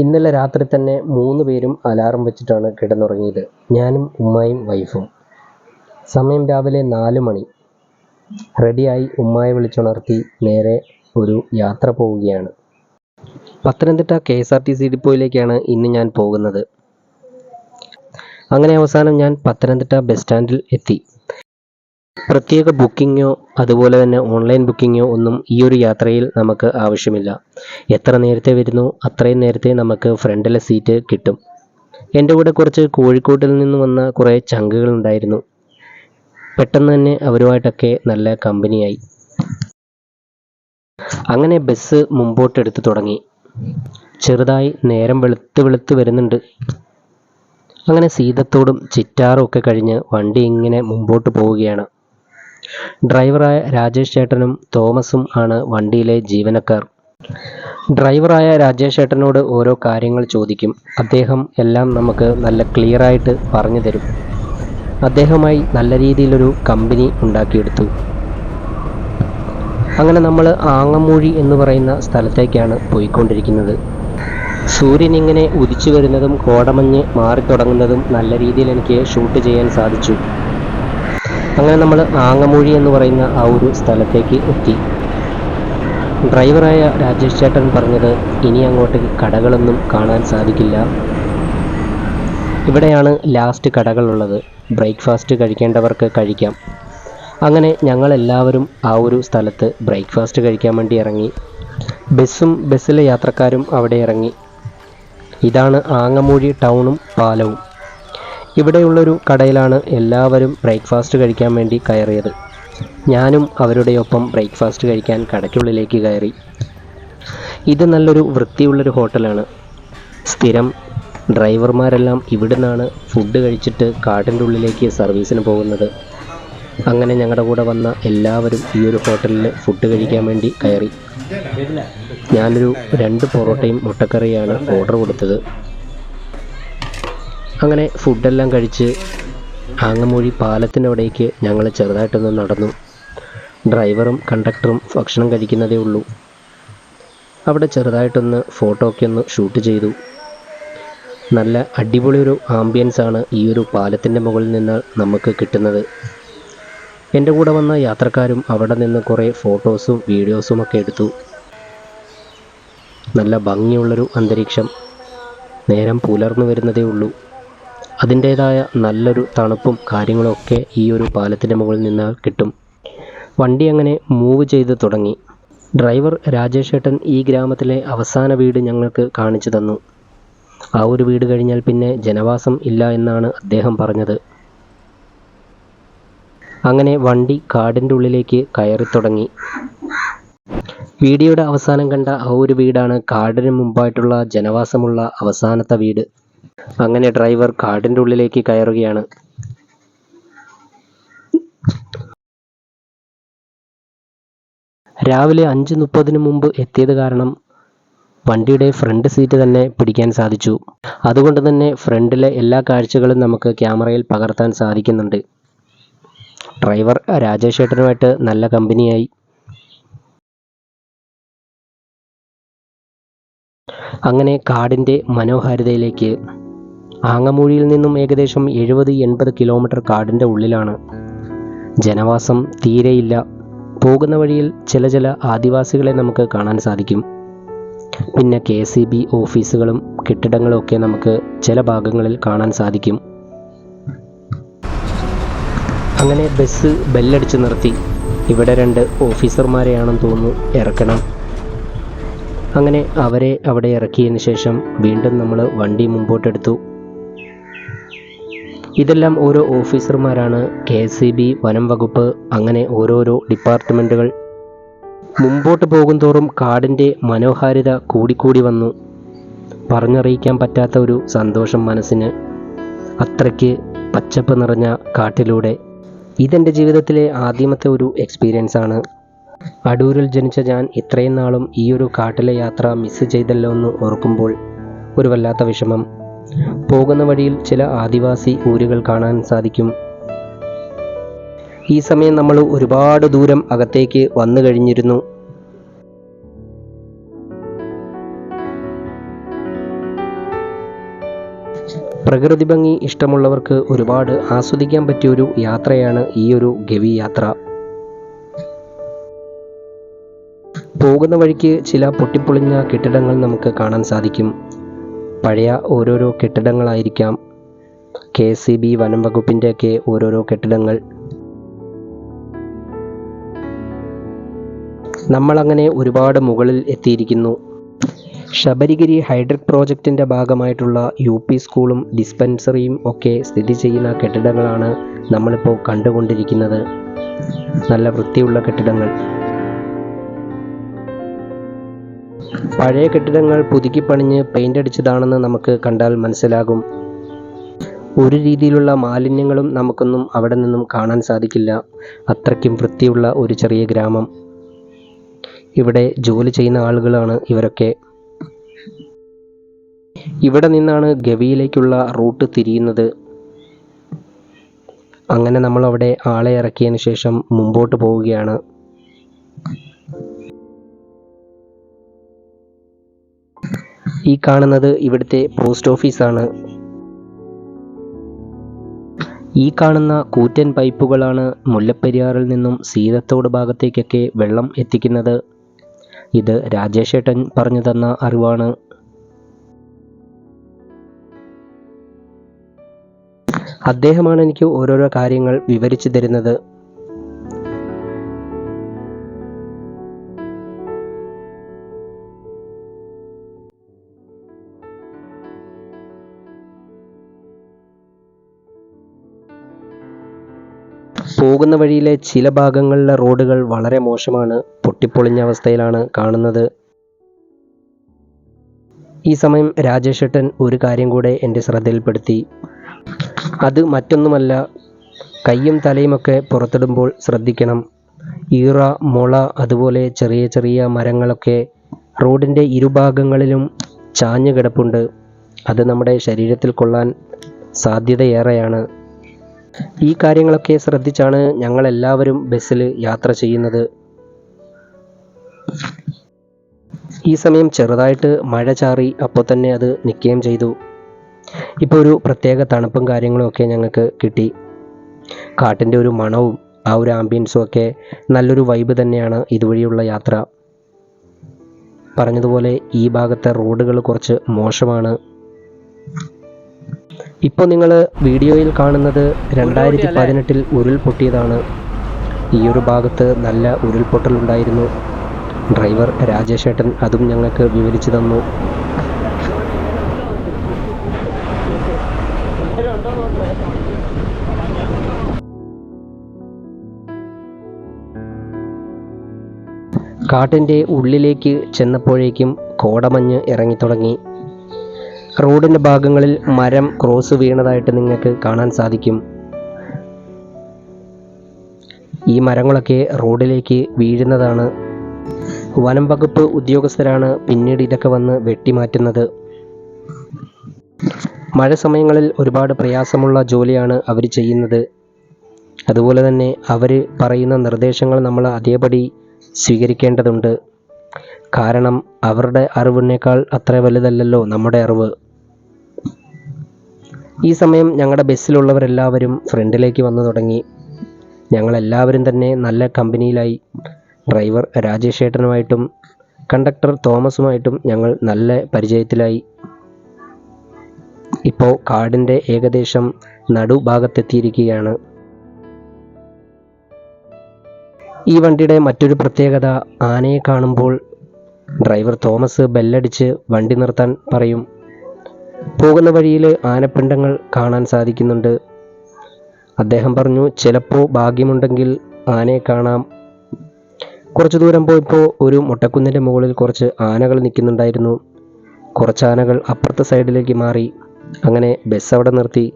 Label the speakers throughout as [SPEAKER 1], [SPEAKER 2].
[SPEAKER 1] ഇന്നലെ രാത്രി തന്നെ മൂന്ന് പേരും അലാറം വെച്ചിട്ടാണ് കിടന്നുറങ്ങിയത്. ഞാനും ഉമ്മായും വൈഫും. സമയം രാവിലെ നാല് മണി. റെഡിയായി ഉമ്മായെ വിളിച്ചുണർത്തി നേരെ ഒരു യാത്ര പോവുകയാണ്. Pathanamthitta K S R T C ഡിപ്പോയിലേക്കാണ് ഇന്ന് ഞാൻ പോകുന്നത്. അങ്ങനെ അവസാനം ഞാൻ പത്തനംതിട്ട ബസ് സ്റ്റാൻഡിൽ എത്തി. പ്രത്യേക ബുക്കിങ്ങോ അതുപോലെ തന്നെ ഓൺലൈൻ ബുക്കിങ്ങോ ഒന്നും ഈ ഒരു യാത്രയിൽ നമുക്ക് ആവശ്യമില്ല. എത്ര നേരത്തെ വരുന്നു അത്രയും നേരത്തെ നമുക്ക് ഫ്രണ്ടിലെ സീറ്റ് കിട്ടും. എന്റെ കൂടെ കുറച്ച് കോഴിക്കോട്ടിൽ നിന്ന് വന്ന കുറേ ചങ്കുകൾ ഉണ്ടായിരുന്നു. പെട്ടെന്ന് തന്നെ അവരുമായിട്ടൊക്കെ നല്ല കമ്പനിയായി. അങ്ങനെ ബസ് മുമ്പോട്ടെടുത്ത് തുടങ്ങി. ചെറുതായി നേരം വെളുത്ത് വെളുത്ത് വരുന്നുണ്ട്. അങ്ങനെ സീതത്തോടും ചിറ്റാറും ഒക്കെ കഴിഞ്ഞ് വണ്ടി ഇങ്ങനെ മുമ്പോട്ട് പോവുകയാണ്. ഡ്രൈവറായ രാജേഷ് ചേട്ടനും തോമസും ആണ് വണ്ടിയിലെ ജീവനക്കാർ. ഡ്രൈവറായ രാജേഷ് ചേട്ടനോട് ഓരോ കാര്യങ്ങൾ ചോദിക്കും. അദ്ദേഹം എല്ലാം നമുക്ക് നല്ല ക്ലിയറായിട്ട് പറഞ്ഞു തരും. അദ്ദേഹമായി നല്ല രീതിയിലൊരു കമ്പനി ഉണ്ടാക്കിയെടുത്തു. അങ്ങനെ നമ്മൾ ആങ്ങമൂഴി എന്ന് പറയുന്ന സ്ഥലത്തേക്കാണ് പോയിക്കൊണ്ടിരിക്കുന്നത്. സൂര്യൻ ഇങ്ങനെ ഉദിച്ചു വരുന്നതും കോടമഞ്ഞ് മാറിത്തുടങ്ങുന്നതും നല്ല രീതിയിൽ എനിക്ക് ഷൂട്ട് ചെയ്യാൻ സാധിച്ചു. അങ്ങനെ നമ്മൾ ആങ്ങമൂഴി എന്ന് പറയുന്ന ആ ഒരു സ്ഥലത്തേക്ക് എത്തി. ഡ്രൈവറായ രാജേഷ് ചേട്ടൻ പറഞ്ഞത് ഇനി അങ്ങോട്ട് കടകളൊന്നും കാണാൻ സാധിക്കില്ല. ഇവിടെയാണ് ലാസ്റ്റ് കടകളുള്ളത്. ബ്രേക്ക്ഫാസ്റ്റ് കഴിക്കേണ്ടവർക്ക് കഴിക്കാം. അങ്ങനെ ഞങ്ങളെല്ലാവരും ആ ഒരു സ്ഥലത്ത് ബ്രേക്ക്ഫാസ്റ്റ് കഴിക്കാൻ വേണ്ടി ഇറങ്ങി. ബസ്സും ബസ്സിലെ യാത്രക്കാരും അവിടെ ഇറങ്ങി. ഇതാണ് ആങ്ങമൂഴി ടൗണും പാലവും. ഇവിടെയുള്ളൊരു കടയിലാണ് എല്ലാവരും ബ്രേക്ക്ഫാസ്റ്റ് കഴിക്കാൻ വേണ്ടി കയറിയത്. ഞാനും അവരുടെ ഒപ്പം ബ്രേക്ക്ഫാസ്റ്റ് കഴിക്കാൻ കടയ്ക്കുള്ളിലേക്ക് കയറി. ഇത് നല്ലൊരു വൃത്തിയുള്ളൊരു ഹോട്ടലാണ്. സ്ഥിരം ഡ്രൈവർമാരെല്ലാം ഇവിടുന്നാണ് ഫുഡ് കഴിച്ചിട്ട് കാട്ടിന്റെ ഉള്ളിലേക്ക് സർവീസിന് പോകുന്നത്. അങ്ങനെ ഞങ്ങളുടെ കൂടെ വന്ന എല്ലാവരും ഈ ഒരു ഹോട്ടലിൽ ഫുഡ് കഴിക്കാൻ വേണ്ടി കയറി. ഞാനൊരു രണ്ട് പൊറോട്ടയും മുട്ടക്കറിയാണ് ഓർഡർ കൊടുത്തത്. അങ്ങനെ ഫുഡെല്ലാം കഴിച്ച് ആങ്ങമൂഴി പാലത്തിനവിടേക്ക് ഞങ്ങൾ ചെറുതായിട്ടൊന്ന് നടന്നു. ഡ്രൈവറും കണ്ടക്ടറും ഭക്ഷണം കഴിക്കുന്നതേ ഉള്ളൂ. അവിടെ ചെറുതായിട്ടൊന്ന് ഫോട്ടോ ഒക്കെ ഒന്ന് ഷൂട്ട് ചെയ്തു. നല്ല അടിപൊളി ഒരു ആംബിയൻസ് ആണ് ഈ ഒരു പാലത്തിന്റെ മുകളിൽ നിന്ന് നമുക്ക് കിട്ടുന്നത്. എന്റെ കൂടെ വന്ന യാത്രക്കാരും അവിടെ നിന്ന് കുറേ ഫോട്ടോസും വീഡിയോസും ഒക്കെ എടുത്തു. നല്ല ഭംഗിയുള്ളൊരു അന്തരീക്ഷം. നേരം പുലർന്നു വരുന്നതേ ഉള്ളൂ. അതിന്റേതായ നല്ലൊരു തണുപ്പും കാര്യങ്ങളൊക്കെ ഈ ഒരു പാലത്തിന്റെ മുകളിൽ നിന്ന് കിട്ടും. വണ്ടി അങ്ങനെ മൂവ് ചെയ്ത് തുടങ്ങി. ഡ്രൈവർ രാജേഷേട്ടൻ ഈ ഗ്രാമത്തിലെ അവസാന വീട് ഞങ്ങൾക്ക് കാണിച്ചു തന്നു. ആ ഒരു വീട് കഴിഞ്ഞാൽ പിന്നെ ജനവാസം ഇല്ല എന്നാണ് അദ്ദേഹം പറഞ്ഞത്. അങ്ങനെ വണ്ടി കാടിന്റെ ഉള്ളിലേക്ക് കയറി തുടങ്ങി. വീഡിയോയുടെ അവസാനം കണ്ട ആ ഒരു വീടാണ് കാടിന് മുമ്പായിട്ടുള്ള ജനവാസമുള്ള അവസാനത്തെ വീട്. അങ്ങനെ ഡ്രൈവർ കാടിന്റെ ഉള്ളിലേക്ക് കയറുകയാണ്. രാവിലെ അഞ്ച് മുപ്പതിന് മുമ്പ് എത്തിയത് കാരണം വണ്ടിയുടെ ഫ്രണ്ട് സീറ്റ് തന്നെ പിടിക്കാൻ സാധിച്ചു. അതുകൊണ്ട് തന്നെ ഫ്രണ്ടിലെ എല്ലാ കാഴ്ചകളും നമുക്ക് ക്യാമറയിൽ പകർത്താൻ സാധിക്കുന്നുണ്ട്. ഡ്രൈവർ രാജേഷ് ഏട്ടനുമായിട്ട് നല്ല കമ്പനിയായി അങ്ങനെ കാടിന്റെ മനോഹാരിതയിലേക്ക് ആങ്ങമൂഴിയിൽ നിന്നും ഏകദേശം എഴുപത് എൺപത് കിലോമീറ്റർ കാടിന്റെ ഉള്ളിലാണ്. ജനവാസം തീരെയില്ല. പോകുന്ന വഴിയിൽ ചില ചില ആദിവാസികളെ നമുക്ക് കാണാൻ സാധിക്കും. പിന്നെ കെ സി ബി ഓഫീസുകളും കെട്ടിടങ്ങളും ഒക്കെ നമുക്ക് ചില ഭാഗങ്ങളിൽ കാണാൻ സാധിക്കും. അങ്ങനെ ബസ് ബെല്ലടിച്ച് നിർത്തി. ഇവിടെ രണ്ട് ഓഫീസർമാരെയാണെന്ന് തോന്നുന്നു ഇറക്കണം. അങ്ങനെ അവരെ അവിടെ ഇറക്കിയതിന് ശേഷം വീണ്ടും നമ്മൾ വണ്ടി മുമ്പോട്ടെടുത്തു. ഇതെല്ലാം ഓരോ ഓഫീസർമാരാണ്. കെ സി ബി വനം വകുപ്പ് അങ്ങനെ ഓരോരോ ഡിപ്പാർട്ട്മെന്റുകൾ മുമ്പോട്ട് പോകുന്തോറും കാടിന്റെ മനോഹാരിത കൂടിക്കൂടി വന്നു. പറഞ്ഞറിയിക്കാൻ പറ്റാത്ത ഒരു സന്തോഷം മനസ്സിന്. അത്രയ്ക്ക് പച്ചപ്പ് നിറഞ്ഞ കാട്ടിലൂടെ. ഇതെന്റെ ജീവിതത്തിലെ ആദ്യമത്തെ ഒരു എക്സ്പീരിയൻസ് ആണ് അടൂരിൽ ജനിച്ച ഞാൻ ഇത്രയും നാളും ഈ ഒരു കാട്ടിലെ യാത്ര മിസ് ചെയ്തല്ലോ എന്ന് ഓർക്കുമ്പോൾ ഒരു വല്ലാത്ത വിഷമം. പോകുന്ന വഴിയിൽ ചില ആദിവാസി ഊരുകൾ കാണാൻ സാധിക്കും. ഈ സമയം നമ്മൾ ഒരുപാട് ദൂരം അകത്തേക്ക് വന്നു കഴിഞ്ഞിരുന്നു. പ്രകൃതി ഭംഗി ഇഷ്ടമുള്ളവർക്ക് ഒരുപാട് ആസ്വദിക്കാൻ പറ്റിയ ഒരു യാത്രയാണ് ഈ ഒരു ഗവി യാത്ര. പോകുന്ന വഴിക്ക് ചില പൊട്ടിപ്പൊളിഞ്ഞ കെട്ടിടങ്ങൾ നമുക്ക് കാണാൻ സാധിക്കും. പഴയ ഓരോരോ കെട്ടിടങ്ങളായിരിക്കാം. കെ സി ബി വനം വകുപ്പിന്റെയൊക്കെ ഓരോരോ കെട്ടിടങ്ങൾ. നമ്മളങ്ങനെ ഒരുപാട് മുകളിൽ എത്തിയിരിക്കുന്നു. ശബരിഗിരി ഹൈഡ്രിക് പ്രോജക്റ്റിന്റെ ഭാഗമായിട്ടുള്ള യു പി സ്കൂളും ഡിസ്പെൻസറിയും ഒക്കെ സ്ഥിതി ചെയ്യുന്ന കെട്ടിടങ്ങളാണ് നമ്മളിപ്പോൾ കണ്ടുകൊണ്ടിരിക്കുന്നത്. നല്ല വൃത്തിയുള്ള കെട്ടിടങ്ങൾ. പഴയ കെട്ടിടങ്ങൾ പുതുക്കി പണിഞ്ഞ് പെയിന്റ് അടിച്ചതാണെന്ന് നമുക്ക് കണ്ടാൽ മനസ്സിലാകും. ഒരു രീതിയിലുള്ള മാലിന്യങ്ങളും നമുക്കൊന്നും അവിടെ നിന്നും കാണാൻ സാധിക്കില്ല. അത്രയ്ക്കും വൃത്തിയുള്ള ഒരു ചെറിയ ഗ്രാമം. ഇവിടെ ജോലി ചെയ്യുന്ന ആളുകളാണ് ഇവരൊക്കെ. ഇവിടെ നിന്നാണ് ഗവിയിലേക്കുള്ള റൂട്ട് തിരിയുന്നത്. അങ്ങനെ നമ്മൾ അവിടെ ആളെ ഇറക്കിയതിന് ശേഷം മുമ്പോട്ട് പോവുകയാണ്. ഈ കാണുന്നത് ഇവിടുത്തെ പോസ്റ്റ് ഓഫീസാണ്. ഈ കാണുന്ന കൂറ്റൻ പൈപ്പുകളാണ് മുല്ലപ്പെരിയാറിൽ നിന്നും സീതത്തോട് ഭാഗത്തേക്കൊക്കെ വെള്ളം എത്തിക്കുന്നത്. ഇത് രാജേഷേട്ടൻ പറഞ്ഞു തന്ന അറിവാണ്. അദ്ദേഹമാണ് എനിക്ക് ഓരോരോ കാര്യങ്ങൾ വിവരിച്ചു തരുന്നത്. പോകുന്ന വഴിയിലെ ചില ഭാഗങ്ങളിലെ റോഡുകൾ വളരെ മോശമാണ്. പൊട്ടിപ്പൊളിഞ്ഞ അവസ്ഥയിലാണ് കാണുന്നത്. ഈ സമയം രാജേഷേട്ടൻ ഒരു കാര്യം കൂടെ എന്റെ ശ്രദ്ധയിൽപ്പെടുത്തി. അത് മറ്റൊന്നുമല്ല കയ്യും തലയുമൊക്കെ പുറത്തിടുമ്പോൾ ശ്രദ്ധിക്കണം. ഈറ മുള അതുപോലെ ചെറിയ ചെറിയ മരങ്ങളൊക്കെ റോഡിന്റെ ഇരുഭാഗങ്ങളിലും ചാഞ്ഞു കിടപ്പുണ്ട്. അത് നമ്മുടെ ശരീരത്തിൽ കൊള്ളാൻ സാധ്യതയേറെയാണ്. ഈ കാര്യങ്ങളൊക്കെ ശ്രദ്ധിച്ചാണ് ഞങ്ങൾ എല്ലാവരും ബസ്സിൽ യാത്ര ചെയ്യുന്നത്. ഈ സമയം ചെറുതായിട്ട് മഴ ചാറി അപ്പോൾ തന്നെ അത് നിൽക്കുകയും ചെയ്തു. ഇപ്പോൾ ഒരു പ്രത്യേക തണുപ്പും കാര്യങ്ങളും ഒക്കെ ഞങ്ങൾക്ക് കിട്ടി. കാട്ടിന്റെ ഒരു മണവും ആ ഒരു ആംബിയൻസും ഒക്കെ നല്ലൊരു വൈബ് തന്നെയാണ് ഇതുവഴിയുള്ള യാത്ര. പറഞ്ഞതുപോലെ ഈ ഭാഗത്തെ റോഡുകൾ കുറച്ച് മോശമാണ്. ഇപ്പോൾ നിങ്ങൾ വീഡിയോയിൽ കാണുന്നത് രണ്ടായിരത്തി പതിനെട്ടിൽ ഉരുൾപൊട്ടിയതാണ്. ഈ ഒരു ഭാഗത്ത് നല്ല ഉരുൾപൊട്ടലുണ്ടായിരുന്നു. ഡ്രൈവർ രാജേഷേട്ടൻ അതും ഞങ്ങൾക്ക് വിവരിച്ചു തന്നു. കാട്ടിന്റെ ഉള്ളിലേക്ക് ചെന്നപ്പോഴേക്കും കോടമഞ്ഞ് ഇറങ്ങിത്തുടങ്ങി. റോഡിന്റെ ഭാഗങ്ങളിൽ മരം ക്രോസ് വീണതായിട്ട് നിങ്ങൾക്ക് കാണാൻ സാധിക്കും. ഈ മരങ്ങളൊക്കെ റോഡിലേക്ക് വീഴുന്നതാണ്. വനം വകുപ്പ് ഉദ്യോഗസ്ഥരാണ് പിന്നീട് ഇതൊക്കെ വന്ന് വെട്ടിമാറ്റുന്നത്. മഴ സമയങ്ങളിൽ ഒരുപാട് പ്രയാസമുള്ള ജോലിയാണ് അവർ ചെയ്യുന്നത്. അതുപോലെ തന്നെ അവർ പറയുന്ന നിർദ്ദേശങ്ങൾ നമ്മൾ അതേപടി സ്വീകരിക്കേണ്ടതുണ്ട്. കാരണം അവരുടെ അറിവിനേക്കാൾ അത്ര വലുതല്ലല്ലോ നമ്മുടെ അറിവ്. ഈ സമയം ഞങ്ങളുടെ ബസ്സിലുള്ളവരെല്ലാവരും ഫ്രണ്ടിലേക്ക് വന്നു തുടങ്ങി. ഞങ്ങളെല്ലാവരും തന്നെ നല്ല കമ്പനിയിലായി. ഡ്രൈവർ രാജേഷ് ഏട്ടനുമായിട്ടും കണ്ടക്ടർ തോമസുമായിട്ടും ഞങ്ങൾ നല്ല പരിചയത്തിലായി. ഇപ്പോൾ കാടിന്റെ ഏകദേശം നടുഭാഗത്തെത്തിയിരിക്കുകയാണ്. ഈ വണ്ടിയുടെ മറ്റൊരു പ്രത്യേകത ആനയെ കാണുമ്പോൾ ഡ്രൈവർ തോമസ് ബെല്ലടിച്ച് വണ്ടി നിർത്താൻ പറയും. പോകുന്ന വഴിയിൽ ആനപ്പിണ്ടങ്ങൾ കാണാൻ സാധിക്കുന്നുണ്ട്. അദ്ദേഹം പറഞ്ഞു ചിലപ്പോൾ ഭാഗ്യമുണ്ടെങ്കിൽ ആനയെ കാണാം. കുറച്ചു ദൂരം പോയപ്പോൾ ഒരു മുട്ടക്കുന്നിന്റെ മുകളിൽ കുറച്ച് ആനകൾ നിൽക്കുന്നുണ്ടായിരുന്നു. കുറച്ച് ആനകൾ അപ്പുറത്തെ സൈഡിലേക്ക് മാറി. അങ്ങനെ ബസ് അവിടെ നിർത്തി.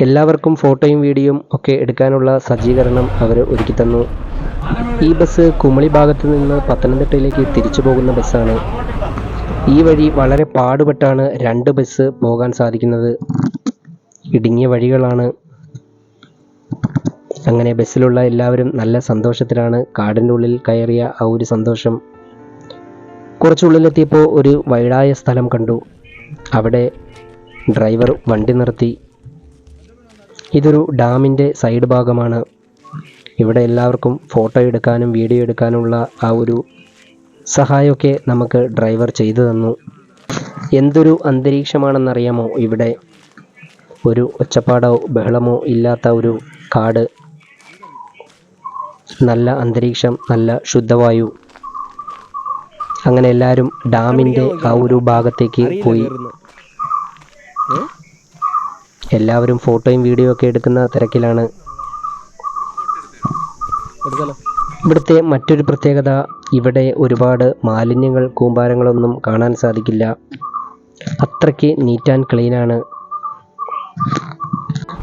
[SPEAKER 1] എല്ലാവർക്കും ഫോട്ടോയും വീഡിയോയും ഒക്കെ എടുക്കാനുള്ള സജ്ജീകരണം അവർ ഒരുക്കി തന്നു. ഈ ബസ് കുമളി ഭാഗത്ത് നിന്ന് പത്തനംതിട്ടയിലേക്ക് തിരിച്ചു പോകുന്ന ബസ്സാണ്. ഈ വഴി വളരെ പാടുപെട്ടാണ് രണ്ട് ബസ് പോകാൻ സാധിക്കുന്നത്. ഇടുങ്ങിയ വഴികളാണ്. അങ്ങനെ ബസ്സിലുള്ള എല്ലാവരും നല്ല സന്തോഷത്തിലാണ് കാടിന്റെ ഉള്ളിൽ കയറിയ ആ ഒരു സന്തോഷം. കുറച്ചുള്ളിലെത്തിയപ്പോൾ ഒരു വൈഡായ സ്ഥലം കണ്ടു. അവിടെ ഡ്രൈവർ വണ്ടി നിർത്തി. ഇതൊരു ഡാമിന്റെ സൈഡ് ഭാഗമാണ്. ഇവിടെ എല്ലാവർക്കും ഫോട്ടോ എടുക്കാനും വീഡിയോ എടുക്കാനുമുള്ള ആ ഒരു സഹായമൊക്കെ നമുക്ക് ഡ്രൈവർ ചെയ്തു തന്നു. എന്തൊരു അന്തരീക്ഷമാണെന്നറിയാമോ? ഇവിടെ ഒരു ഒച്ചപ്പാടോ ബഹളമോ ഇല്ലാത്ത ഒരു കാട്. നല്ല അന്തരീക്ഷം നല്ല ശുദ്ധവായു. അങ്ങനെ എല്ലാവരും ഡാമിന്റെ ആ ഒരു ഭാഗത്തേക്ക് പോയി. എല്ലാവരും ഫോട്ടോയും വീഡിയോ ഒക്കെ എടുക്കുന്ന തിരക്കിലാണ്. ഇവിടുത്തെ മറ്റൊരു പ്രത്യേകത ഇവിടെ ഒരുപാട് മാലിന്യങ്ങൾ കൂമ്പാരങ്ങളൊന്നും കാണാൻ സാധിക്കില്ല. അത്രയ്ക്ക് നീറ്റ് ആൻഡ് ക്ലീൻ ആണ്.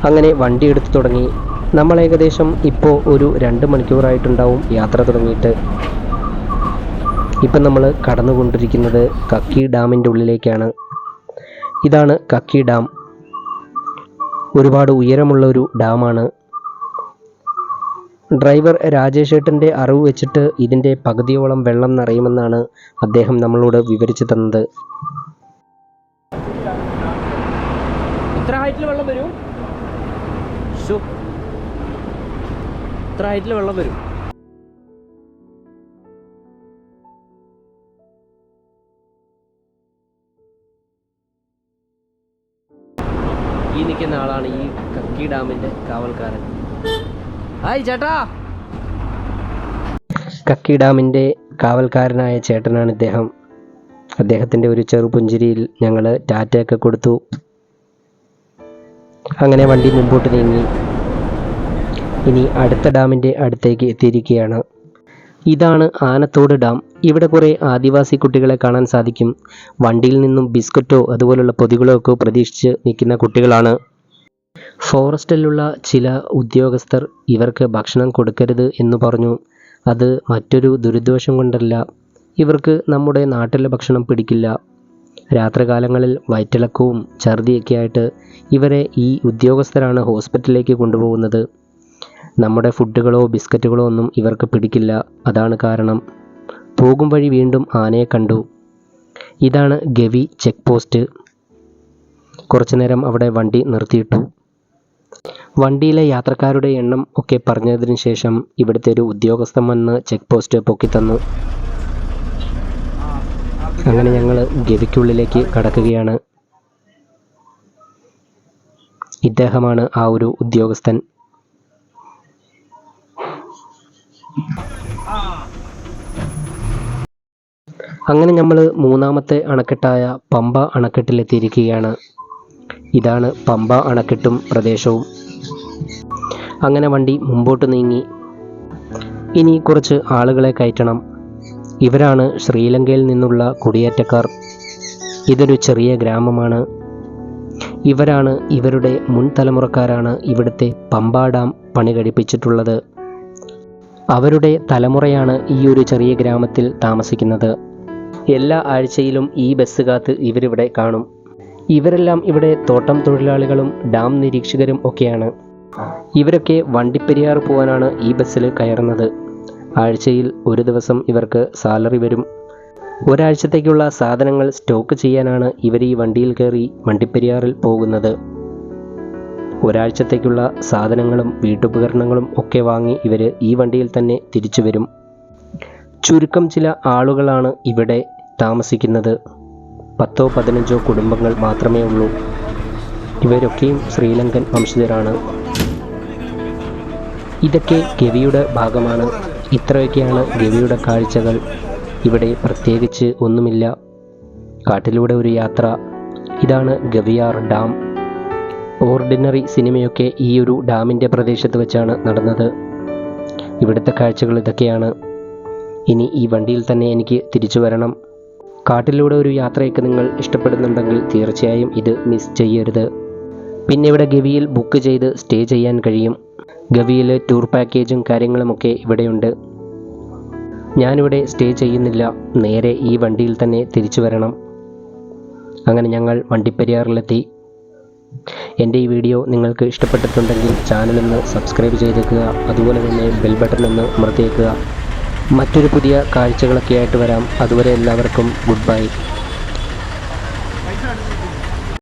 [SPEAKER 1] അങ്ങനെ വണ്ടി എടുത്തു തുടങ്ങി. നമ്മൾ ഏകദേശം ഇപ്പോൾ ഒരു രണ്ട് മണിക്കൂറായിട്ടുണ്ടാവും യാത്ര തുടങ്ങിയിട്ട്. ഇപ്പം നമ്മൾ കടന്നുകൊണ്ടിരിക്കുന്നത് കക്കി ഡാമിന്റെ ഉള്ളിലേക്കാണ്. ഇതാണ് കക്കി ഡാം. ഒരുപാട് ഉയരമുള്ള ഒരു ഡാമാണ്. ഡ്രൈവർ രാജേഷേട്ടന്റെ അറിവ് വെച്ചിട്ട് ഇതിന്റെ പകുതിയോളം വെള്ളം നിറയുമെന്നാണ് അദ്ദേഹം നമ്മളോട് വിവരിച്ചു തന്നത്.
[SPEAKER 2] ഹൈറ്റിൽ വെള്ളം വരും? വെള്ളം വരും. ഈ നിൽക്കുന്ന ആളാണ് ഈ കക്കി ഡാമിന്റെ കാവൽക്കാരൻ. ഹായ് ചേട്ടാ.
[SPEAKER 1] കക്കി ഡാമിന്റെ കാവൽക്കാരനായ ചേട്ടനാണ് ഇദ്ദേഹം. അദ്ദേഹത്തിന്റെ ഒരു ചെറുപുഞ്ചിരിയിൽ ഞങ്ങൾ ടാറ്റയൊക്കെ കൊടുത്തു. അങ്ങനെ വണ്ടി മുമ്പോട്ട് നീങ്ങി. ഇനി അടുത്ത ഡാമിന്റെ അടുത്തേക്ക് എത്തിയിരിക്കുകയാണ്. ഇതാണ് ആനത്തോട് ഡാം. ഇവിടെ കുറേ ആദിവാസി കുട്ടികളെ കാണാൻ സാധിക്കും. വണ്ടിയിൽ നിന്നും ബിസ്ക്കറ്റോ അതുപോലുള്ള പൊതികളോ ഒക്കെ പ്രതീക്ഷിച്ച് നിൽക്കുന്ന കുട്ടികളാണ്. ഫോറസ്റ്റിലുള്ള ചില ഉദ്യോഗസ്ഥർ ഇവർക്ക് ഭക്ഷണം കൊടുക്കരുത് എന്ന് പറഞ്ഞു. അത് മറ്റൊരു ദുരുദ്ദേശം കൊണ്ടല്ല. ഇവർക്ക് നമ്മുടെ നാട്ടിലെ ഭക്ഷണം പിടിക്കില്ല. രാത്രികാലങ്ങളിൽ വയറ്റിളക്കവും ഛർദിയൊക്കെ ആയിട്ട് ഇവരെ ഈ ഉദ്യോഗസ്ഥരാണ് ഹോസ്പിറ്റലിലേക്ക് കൊണ്ടുപോകുന്നത്. നമ്മുടെ ഫുഡുകളോ ബിസ്ക്കറ്റുകളോ ഒന്നും ഇവർക്ക് പിടിക്കില്ല. അതാണ് കാരണം. പോകും വഴി വീണ്ടും ആനയെ കണ്ടു. ഇതാണ് ഗവി ചെക്ക് പോസ്റ്റ് കുറച്ചു നേരം അവിടെ വണ്ടി നിർത്തിയിട്ടു. വണ്ടിയിലെ യാത്രക്കാരുടെ എണ്ണം ഒക്കെ പറഞ്ഞതിന് ശേഷം ഇവിടുത്തെ ഒരു ഉദ്യോഗസ്ഥൻ വന്ന് ചെക്ക് പോസ്റ്റ് പൊക്കിത്തന്നു അങ്ങനെ ഞങ്ങൾ ഗവിക്കുള്ളിലേക്ക് കടക്കുകയാണ്. ഇദ്ദേഹമാണ് ആ ഒരു ഉദ്യോഗസ്ഥൻ. അങ്ങനെ നമ്മൾ മൂന്നാമത്തെ അണക്കെട്ടായ പമ്പ അണക്കെട്ടിലെത്തിയിരിക്കുകയാണ്. ഇതാണ് പമ്പ അണക്കെട്ടും പ്രദേശവും. അങ്ങനെ വണ്ടി മുമ്പോട്ട് നീങ്ങി. ഇനി കുറച്ച് ആളുകളെ കയറ്റണം. ഇവരാണ് ശ്രീലങ്കയിൽ നിന്നുള്ള കുടിയേറ്റക്കാർ. ഇതൊരു ചെറിയ ഗ്രാമമാണ്. ഇവരാണ് ഇവരുടെ മുൻ തലമുറക്കാരാണ് ഇവിടുത്തെ പമ്പ ഡാം പണി കഴിപ്പിച്ചിട്ടുള്ളത് അവരുടെ തലമുറയാണ് ഈ ഒരു ചെറിയ ഗ്രാമത്തിൽ താമസിക്കുന്നത്. എല്ലാ ആഴ്ചയിലും ഈ ബസ് കാത്ത് ഇവരിവിടെ കാണും. ഇവരെല്ലാം ഇവിടെ തോട്ടം തൊഴിലാളികളും ഡാം നിരീക്ഷകരും ഒക്കെയാണ്. ഇവരൊക്കെ വണ്ടിപ്പെരിയാർ പോകാനാണ് ഈ ബസ്സിൽ കയറുന്നത്. ആഴ്ചയിൽ ഒരു ദിവസം ഇവർക്ക് സാലറി വരും. ഒരാഴ്ചത്തേക്കുള്ള സാധനങ്ങൾ സ്റ്റോക്ക് ചെയ്യാനാണ് ഇവർ ഈ വണ്ടിയിൽ കയറി വണ്ടിപ്പെരിയാറിൽ പോകുന്നത്. ഒരാഴ്ചത്തേക്കുള്ള സാധനങ്ങളും വീട്ടുപകരണങ്ങളും ഒക്കെ വാങ്ങി ഇവർ ഈ വണ്ടിയിൽ തന്നെ തിരിച്ചു വരും. ചുരുക്കം ചില ആളുകളാണ് ഇവിടെ താമസിക്കുന്നത്. പത്തോ പതിനഞ്ചോ കുടുംബങ്ങൾ മാത്രമേ ഉള്ളൂ. ഇവരൊക്കെയും ശ്രീലങ്കൻ വംശജരാണ്. ഇതൊക്കെ ഗവിയുടെ ഭാഗമാണ്. ഇത്രയൊക്കെയാണ് ഗവിയുടെ കാഴ്ചകൾ. ഇവിടെ പ്രത്യേകിച്ച് ഒന്നുമില്ല. കാട്ടിലൂടെ ഒരു യാത്ര. ഇതാണ് ഗവിയാർ ഡാം. ഓർഡിനറി സിനിമയൊക്കെ ഈ ഒരു ഡാമിന്റെ പ്രദേശത്ത് വെച്ചാണ് നടന്നത്. ഇവിടുത്തെ കാഴ്ചകൾ ഇതൊക്കെയാണ്. ഇനി ഈ വണ്ടിയിൽ തന്നെ എനിക്ക് തിരിച്ചു വരണം. കാട്ടിലൂടെ ഒരു യാത്രയൊക്കെ നിങ്ങൾ ഇഷ്ടപ്പെടുന്നുണ്ടെങ്കിൽ തീർച്ചയായും ഇത് മിസ് ചെയ്യരുത്. പിന്നെ ഇവിടെ ഗവിയിൽ ബുക്ക് ചെയ്ത് സ്റ്റേ ചെയ്യാൻ കഴിയും. ഗവിയിൽ ടൂർ പാക്കേജും കാര്യങ്ങളുമൊക്കെ ഇവിടെയുണ്ട്. ഞാനിവിടെ സ്റ്റേ ചെയ്യുന്നില്ല. നേരെ ഈ വണ്ടിയിൽ തന്നെ തിരിച്ചു വരണം. അങ്ങനെ ഞങ്ങൾ വണ്ടിപ്പെരിയാറിലെത്തി. എന്റെ ഈ വീഡിയോ നിങ്ങൾക്ക് ഇഷ്ടപ്പെട്ടിട്ടുണ്ടെങ്കിൽ ചാനലൊന്ന് സബ്സ്ക്രൈബ് ചെയ്തേക്കുക. അതുപോലെ തന്നെ ബെൽ ബട്ടൺ ഒന്ന് അമർത്തിയേക്കുക. മറ്റൊരു പുതിയ കാഴ്ചകളൊക്കെ ആയിട്ട് വരാം. അതുവരെ എല്ലാവർക്കും ഗുഡ് ബൈ